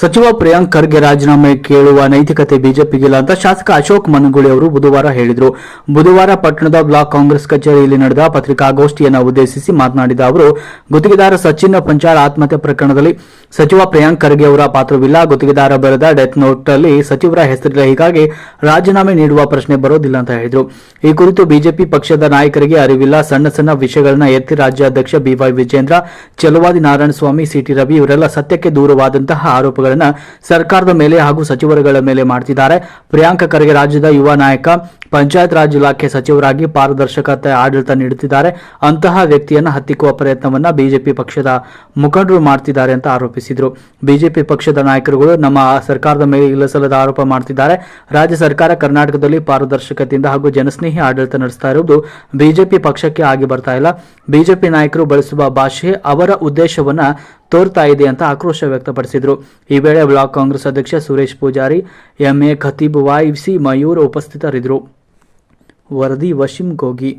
ಸಚಿವ ಪ್ರಿಯಾಂಕ್ ಖರ್ಗೆ ರಾಜೀನಾಮೆ ಕೇಳುವ ನೈತಿಕತೆ ಬಿಜೆಪಿಗಿಲ್ಲ ಅಂತ ಶಾಸಕ ಅಶೋಕ್ ಮನಗುಳಿ ಅವರು ಬುಧವಾರ ಹೇಳಿದರು. ಬುಧವಾರ ಪಟ್ಟಣದ ಬ್ಲಾಕ್ ಕಾಂಗ್ರೆಸ್ ಕಚೇರಿಯಲ್ಲಿ ನಡೆದ ಪತ್ರಿಕಾಗೋಷ್ಠಿಯನ್ನು ಉದ್ದೇಶಿಸಿ ಮಾತನಾಡಿದ ಅವರು, ಗುತ್ತಿಗೆದಾರ ಸಚಿನ್ ಪಂಚಾಲ್ ಆತ್ಮಹತ್ಯೆ ಪ್ರಕರಣದಲ್ಲಿ ಸಚಿವ ಪ್ರಿಯಾಂಕ್ ಖರ್ಗೆ ಅವರ ಪಾತ್ರವಿಲ್ಲ. ಗುತ್ತಿಗೆದಾರ ಬರೆದ ಡೆತ್ ನೋಟ್ ಅಲ್ಲಿ ಸಚಿವರ ಹೆಸರಿಲ್ಲ. ಹೀಗಾಗಿ ರಾಜೀನಾಮೆ ನೀಡುವ ಪ್ರಶ್ನೆ ಬರೋದಿಲ್ಲ ಅಂತ ಹೇಳಿದರು. ಈ ಕುರಿತು ಬಿಜೆಪಿ ಪಕ್ಷದ ನಾಯಕರಿಗೆ ಅರಿವಿಲ್ಲ. ಸಣ್ಣ ಸಣ್ಣ ವಿಷಯಗಳನ್ನ ಎತ್ತಿ ರಾಜ್ಯಾಧ್ಯಕ್ಷ B Y Vijendra Chaluvadi Narayanaswamy C T Ravi ಇವರೆಲ್ಲ ಸತ್ಯಕ್ಕೆ ದೂರವಾದಂತಹ ಆರೋಪಗಳನ್ನ ಸರ್ಕಾರದ ಮೇಲೆ ಹಾಗೂ ಸಚಿವರುಗಳ ಮೇಲೆ ಮಾಡ್ತಿದ್ದಾರೆ. ಪ್ರಿಯಾಂಕ ಖರ್ಗೆ ರಾಜ್ಯದ ಯುವ ನಾಯಕ, ಪಂಚಾಯತ್ ರಾಜ್ ಇಲಾಖೆ ಸಚಿವರಾಗಿ ಪಾರದರ್ಶಕತೆ, ಆಡಳಿತ ನೀಡುತ್ತಿದ್ದಾರೆ. ಅಂತಹ ವ್ಯಕ್ತಿಯನ್ನ ಹತ್ತಿಕ್ಕುವ ಪ್ರಯತ್ನವನ್ನ ಬಿಜೆಪಿ ಪಕ್ಷದ ಮುಖಂಡರು ಮಾಡ್ತಿದ್ದಾರೆ ಅಂತ ಆರೋಪಿಸಿದರು. ಬಿಜೆಪಿ ಪಕ್ಷದ ನಾಯಕರುಗಳು ನಮ್ಮ ಸರ್ಕಾರದ ಮೇಲೆ ಇಲ್ಲಸಲ್ಲದ ಆರೋಪ ಮಾಡ್ತಿದ್ದಾರೆ. ರಾಜ್ಯ ಸರ್ಕಾರ ಕರ್ನಾಟಕದಲ್ಲಿ ಪಾರದರ್ಶಕತೆಯಿಂದ ಹಾಗೂ ಜನಸ್ನೇಹಿ ಆಡಳಿತ ನಡೆಸ್ತಾ ಇರುವುದು ಬಿಜೆಪಿ ಪಕ್ಷಕ್ಕೆ ಆಗಿ ಬರ್ತಾ ಇಲ್ಲ. ಬಿಜೆಪಿ ನಾಯಕರು ಬಳಸುವ ಭಾಷೆ ಅವರ ಉದ್ದೇಶವನ್ನ ತೋರ್ತಾ ಇದೆ ಅಂತ ಆಕ್ರೋಶ ವ್ಯಕ್ತಪಡಿಸಿದರು. ಈ ವೇಳೆ ಬ್ಲಾಕ್ ಕಾಂಗ್ರೆಸ್ ಅಧ್ಯಕ್ಷ ಸುರೇಶ್ ಪೂಜಾರಿ, ಎಂಎ ಖತೀಬ್ ವೈಸಿ ಮಯೂರ್ ಉಪಸ್ಥಿತರಿದ್ದರು. ವರದಿ ವಶೀಂ ಗೋಗಿ.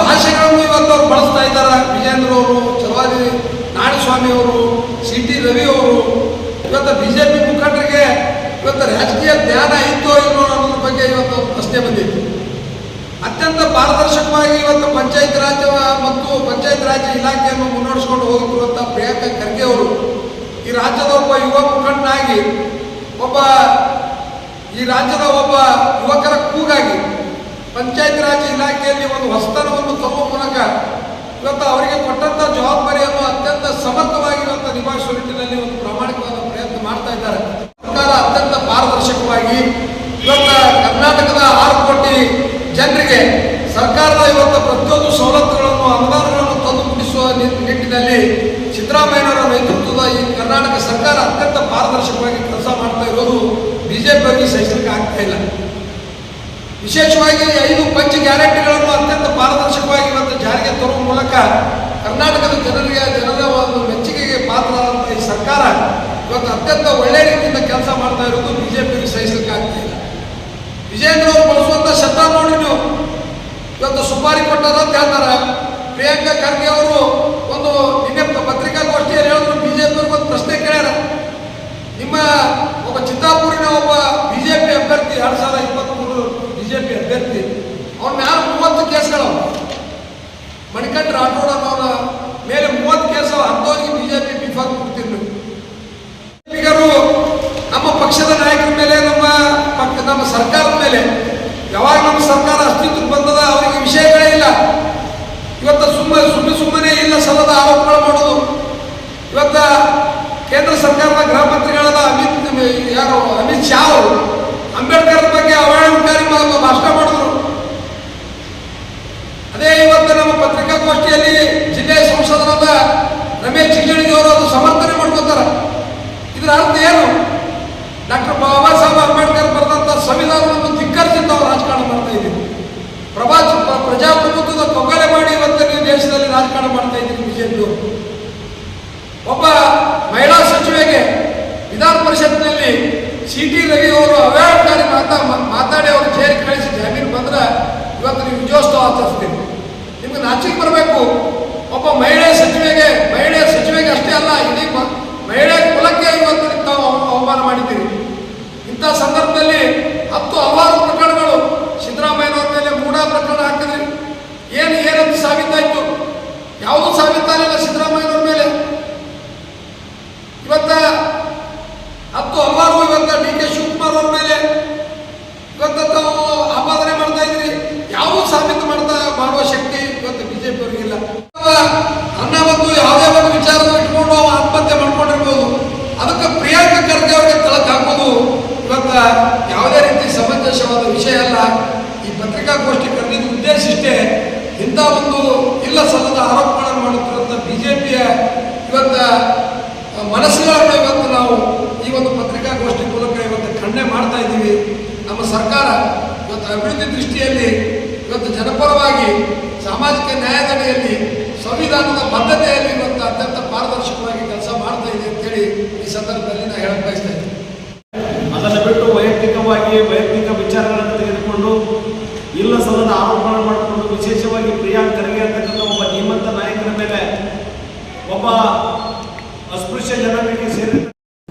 ಭಾಷೆಗಳನ್ನು ಇವತ್ತು ಅವರು ಬಳಸ್ತಾ ಇದ್ದಾರೆ ವಿಜೇಂದ್ರ ಅವರು ಚಲವಾದಿ ನಾಡಸ್ವಾಮಿ ಅವರು ಸಿ ಟಿ ರವಿ ಅವರು. ಇವತ್ತು ಬಿಜೆಪಿ ಮುಖಂಡರಿಗೆ ಇವತ್ತು ರಾಜಕೀಯ ಜ್ಞಾನ ಇತ್ತು ಇಲ್ಲೋ ಅನ್ನೋದ್ರ ಬಗ್ಗೆ ಇವತ್ತು ಪ್ರಶ್ನೆ ಬಂದಿತ್ತು. ಅತ್ಯಂತ ಪಾರದರ್ಶಕವಾಗಿ ಇವತ್ತು ಪಂಚಾಯತ್ ರಾಜ್ಯ ಮತ್ತು ಪಂಚಾಯತ್ ರಾಜ್ ಇಲಾಖೆಯನ್ನು ಮುನ್ನಡೆಸ್ಕೊಂಡು ಹೋಗುತ್ತಿರುವಂತಹ ಪ್ರಿಯಾಂಕ ಖರ್ಗೆ ಅವರು ಈ ರಾಜ್ಯದ ಒಬ್ಬ ಯುವ ಮುಖಂಡನಾಗಿ, ಒಬ್ಬ ಈ ರಾಜ್ಯದ ಒಬ್ಬ ಯುವಕರ ಕೂಗಾಗಿ ಪಂಚಾಯತ್ ರಾಜ್ ಇಲಾಖೆಯಲ್ಲಿ ಒಂದು ಹೊಸತನವನ್ನು ತರುವ ಮೂಲಕ ಇವತ್ತು ಅವರಿಗೆ ಕೊಟ್ಟಂತ ಜವಾಬ್ದಾರಿಯನ್ನು ಅತ್ಯಂತ ಸಮರ್ಥವಾಗಿ ಇವತ್ತು ನಿಭಾಯಿಸುವ ನಿಟ್ಟಿನಲ್ಲಿ ಒಂದು ಪ್ರಾಮಾಣಿಕವಾದ ಪ್ರಯತ್ನ ಮಾಡ್ತಾ ಇದ್ದಾರೆ ಸರ್ಕಾರ ಅತ್ಯಂತ ಪಾರದರ್ಶಕವಾಗಿ ಇವತ್ತು ಕರ್ನಾಟಕದ ಆರು ಕೋಟಿ ಜನರಿಗೆ ಸರ್ಕಾರದ ಇವತ್ತು ಪ್ರತಿಯೊಂದು ಸವಲತ್ತುಗಳನ್ನು, ಅನುದಾನಗಳನ್ನು ತಂದು ಮುಟ್ಟಿಸುವ ನಿಟ್ಟಿನಲ್ಲಿ ಸಿದ್ದರಾಮಯ್ಯನವರ ನೇತೃತ್ವದ ಈ ಕರ್ನಾಟಕ ಸರ್ಕಾರ ಅತ್ಯಂತ ಪಾರದರ್ಶಕವಾಗಿ ಕೆಲಸ ಮಾಡ್ತಾ ಇರೋದು ಬಿಜೆಪಿಯವರಿಗೆ ಸಹಿಸಲಿಕ್ಕೆ ಆಗ್ತಾ ಇಲ್ಲ. ವಿಶೇಷವಾಗಿ ಐದು ಪಂಚ ಗ್ಯಾರಂಟಿಗಳನ್ನು ಅತ್ಯಂತ ಪಾರದರ್ಶಕವಾಗಿ ಮತ್ತು ಜಾರಿಗೆ ತರುವ ಮೂಲಕ ಕರ್ನಾಟಕದ ಜನರಿಗೆ, ಜನರ ಒಂದು ಮೆಚ್ಚುಗೆಗೆ ಪಾತ್ರರಾದಂಥ ಈ ಸರ್ಕಾರ ಇವತ್ತು ಅತ್ಯಂತ ಒಳ್ಳೆಯ ರೀತಿಯಿಂದ ಕೆಲಸ ಮಾಡ್ತಾ ಇರೋದು ಬಿಜೆಪಿಗೆ ಸಹಿಸಲಿಕ್ಕೆ ಆಗ್ತಾ ಇಲ್ಲ. ವಿಜೇಂದ್ರ ಅವರು ಬಳಸುವಂಥ ಶಬ್ದ ನೋಡಿ ನೀವು ಇವತ್ತು ಸುಪಾರಿ ಕೊಟ್ಟಾರ ಅಂತ ಹೇಳ್ತಾರೆ. ಪ್ರಿಯಾಂಕಾ ಖರ್ಗೆ ಅವರು ಒಂದು ನಿನ್ನೆ ಪತ್ರಿಕಾಗೋಷ್ಠಿಯಲ್ಲಿ ಹೇಳಿದ್ರು ಬಿಜೆಪಿ ಅವ್ರಿಗೆ ಒಂದು ಪ್ರಶ್ನೆ ಕೇಳ್ಯಾರ. ನಿಮ್ಮ ಒಬ್ಬ ಚಿತ್ತಾಪುರಿನ ಒಬ್ಬ ಬಿಜೆಪಿ ಅಭ್ಯರ್ಥಿ, ಎರಡ್ ಸಾವಿರದ ಇಪ್ಪತ್ತ್ಮೂರು ಬಿಜೆಪಿ ಅಭ್ಯರ್ಥಿ ಅವ್ರ ಮ್ಯಾಲ ಮೂವತ್ತು ಕೇಸ್ಗಳು? ಮಣಿಕಂಠ ರಾಠೋಡ್ ಅನ್ನೋರ ಮೇಲೆ ಮೂವತ್ತು ಕೇಸ್ ಅವ ಅಂಥವ್ರಿಗೆ ಬಿಜೆಪಿ ಬಿಫಾರ್ ಕೊಡ್ತಿರ್ಬೇಕು ಬಿಜೆಪಿಗರು ನಮ್ಮ ಪಕ್ಷದ ನಾಯಕರ ಮೇಲೆ ನಮ್ಮ ಪಕ್ಷ ನಮ್ಮ ಸರ್ಕಾರದ ಮೇಲೆ ಯಾವಾಗ ನಮ್ಮ ಸರ್ಕಾರ ಅಸ್ತಿತ್ವಕ್ಕೆ ಬಂದದ ಅವರಿಗೆ ವಿಷಯಗಳೇ ಇಲ್ಲ ಇವತ್ತು ಸುಮ್ಮನೆ ಸುಮ್ಮನೆ ಸುಮ್ಮನೆ ಇಲ್ಲ ಸಲ್ಲದ ಆರೋಪಗಳು ಮಾಡೋದು ಇವತ್ತ ಕೇಂದ್ರ ಸರ್ಕಾರದ ಗೃಹ ಮಂತ್ರಿಗಳಾದ ಅಮಿತ್ ಯಾರು ಅಮಿತ್ ಶಾ ಅವರು ಅಂಬೇಡ್ಕರ್ ಬಗ್ಗೆ ಅವಹೇಳನಕಾರಿ ಮಾ- ಭಾಷಣ ಮಾಡಿದ್ರು ಅದೇ ಇವತ್ತು ನಮ್ಮ ಪತ್ರಿಕಾಗೋಷ್ಠಿಯಲ್ಲಿ ಜಿಲ್ಲೆಯ ಸಂಸದರಾದ ರಮೇಶ್ ಜಿಗಜಿಣಗಿ ಅವರು ಅದು ಸಮರ್ಥನೆ ಮಾಡ್ಕೋತಾರೆ ಇದರ ಅರ್ಥ ಏನು ಡಾಕ್ಟರ್ ಬಾಬಾ ಸಾಹೇಬ್ ಅಂಬೇಡ್ಕರ್ ಬರೆದಂಥ ಸಂವಿಧಾನವನ್ನು ಧಿಕ್ಕರಿಸಿ ತಾವು ರಾಜಕಾರಣ ಮಾಡ್ತಾ ಇದ್ದೀವಿ. ಪ್ರಭಾ ಪ್ರಜಾಪ್ರಭುತ್ವದ ಕೊಗಲೆ ಮಾಡಿ ಇವತ್ತು ನೀವು ದೇಶದಲ್ಲಿ ರಾಜಕಾರಣ ಮಾಡ್ತಾ ಇದ್ದೀನಿ ಬಿಜೆಪಿ ಒಬ್ಬ ಮಹಿಳಾ ಸಚಿವೆಗೆ ವಿಧಾನ ಪರಿಷತ್ನಲ್ಲಿ ಸಿ ಟಿ ರವಿ ಅವರು ಅವ್ಯಾವಕಾರಿ ಮಾತಾ, ಮಾತಾಡಿ ಅವರು ಚೇರ್ ಕಳಿಸಿ ಜಾಮೀನು ಬಂದ್ರೆ ಇವತ್ತು ನೀವು ವಿಜಯೋತ್ಸವ ಆಚರಿಸ್ತೀನಿ ನಿಮ್ಗೆ ನಾಚಿಕೆ ಬರಬೇಕು. ಒಬ್ಬ ಮಹಿಳೆ ಸಚಿವೆಗೆ ಮಹಿಳೆ ಸಚಿವೆಗೆ ಅಷ್ಟೇ ಅಲ್ಲ ಇಡೀ ಮ- ಮಹಿಳೆ ಕುಲಕ್ಕೆ ಇವತ್ತು ನೀವು ತಾವು ಅವ- ಅವಮಾನ ಮಾಡಿದ್ದೀರಿ ಇಂಥ ಸಂದರ್ಭದಲ್ಲಿ ಹತ್ತು ಹಲವಾರು ಪ್ರಕರಣಗಳು ಸಿದ್ದರಾಮಯ್ಯನವ್ರ ಮೇಲೆ ಮೂಢ ಪ್ರಕರಣ ಹಾಕಿದ್ರಿ ಏನು ಏನಂತ ಸಾಬೀತಾಯ್ತು ಯಾವುದೂ ಸಾಬೀತಾಗಲಿಲ್ಲ ಸಿದ್ದರಾಮಯ್ಯನವ್ರ ಮೇಲೆ ಇವತ್ತ ಹತ್ತು ಹಲವಾರು ಇವತ್ತ ಡಿ ಕೆ ಶಿವಕುಮಾರ್ ಅವ್ರ ಮೇಲೆ ಇವತ್ತು ಆಪಾದನೆ ಮಾಡ್ತಾ ಇದ್ರಿ. ಯಾವ ಸಾಬೀತು ಮಾಡ್ತಾ ಮಾಡುವ ಶಕ್ತಿ ಇವತ್ತು ಬಿಜೆಪಿ ಅವರಿಗಿಲ್ಲ ಅನ್ನ ಮತ್ತು ಯಾವುದೇ ಒಂದು ವಿಚಾರ ಇಟ್ಕೊಂಡು ಅವ ಆತ್ಮಹತ್ಯೆ ಮಾಡ್ಕೊಂಡಿರ್ಬೋದು. ಅದಕ್ಕೆ ಪ್ರಿಯಾಂಕ ಖರ್ಗೆ ಅವ್ರಿಗೆ ತಳಕ್ ಹಾಕೋದು ಇವತ್ತ ಯಾವುದೇ ರೀತಿ ಸಮಂಜಸವಾದ ವಿಷಯ ಅಲ್ಲ. ಈ ಪತ್ರಿಕಾಗೋಷ್ಠಿ ಕರೆದಿದ್ದು ಉದ್ದೇಶ ಇಷ್ಟೇ ಇಂಥ ಒಂದು ಇಲ್ಲ ಸಲ್ಲದ ಆರೋಪಗಳನ್ನು ಮಾಡುತ್ತಿರುವಂಥ ಬಿಜೆಪಿಯ ಇವತ್ತ ಮನಸ್ಸುಗಳನ್ನು ಇವತ್ತು ನಾವು ಈ ಒಂದು ಪತ್ರಿಕಾಗೋಷ್ಠಿ ಮೂಲಕ ಇವತ್ತು ಖಂಡನೆ ಮಾಡ್ತಾ ಇದ್ದೀವಿ. ನಮ್ಮ ಸರ್ಕಾರ ಇವತ್ತು ಅಭಿವೃದ್ಧಿ ದೃಷ್ಟಿಯಲ್ಲಿ ಇವತ್ತು ಜನಪರವಾಗಿ ಸಾಮಾಜಿಕ ನ್ಯಾಯದಡಿಯಲ್ಲಿ ಸಂವಿಧಾನದ ಬದ್ಧತೆಯಲ್ಲಿ ಇವತ್ತು ಅತ್ಯಂತ ಪಾರದರ್ಶಕವಾಗಿ ಕೆಲಸ ಮಾಡ್ತಾ ಇದೆ ಅಂತೇಳಿ ಈ ಸಂದರ್ಭದಲ್ಲಿ ನಾನು ಹೇಳಕ್ ಬಯಸ್ತಾ ಇದ್ದೀನಿ. ಅದನ್ನು ಬಿಟ್ಟು ವೈಯಕ್ತಿಕವಾಗಿ ವೈಯಕ್ತಿಕ ವಿಚಾರಗಳನ್ನು ತೆಗೆದುಕೊಂಡು ಇಲ್ಲ ಸಲ್ಲದ ಆರೋಪಗಳನ್ನು ಮಾಡಿಕೊಂಡು ವಿಶೇಷವಾಗಿ ಪ್ರಿಯಾಂಕರಿಗೆ ಖರ್ಗೆ ಅಂತಕ್ಕಂಥ ಒಬ್ಬ ಶ್ರೀಮಂತ ನಾಯಕನ ಮೇಲೆ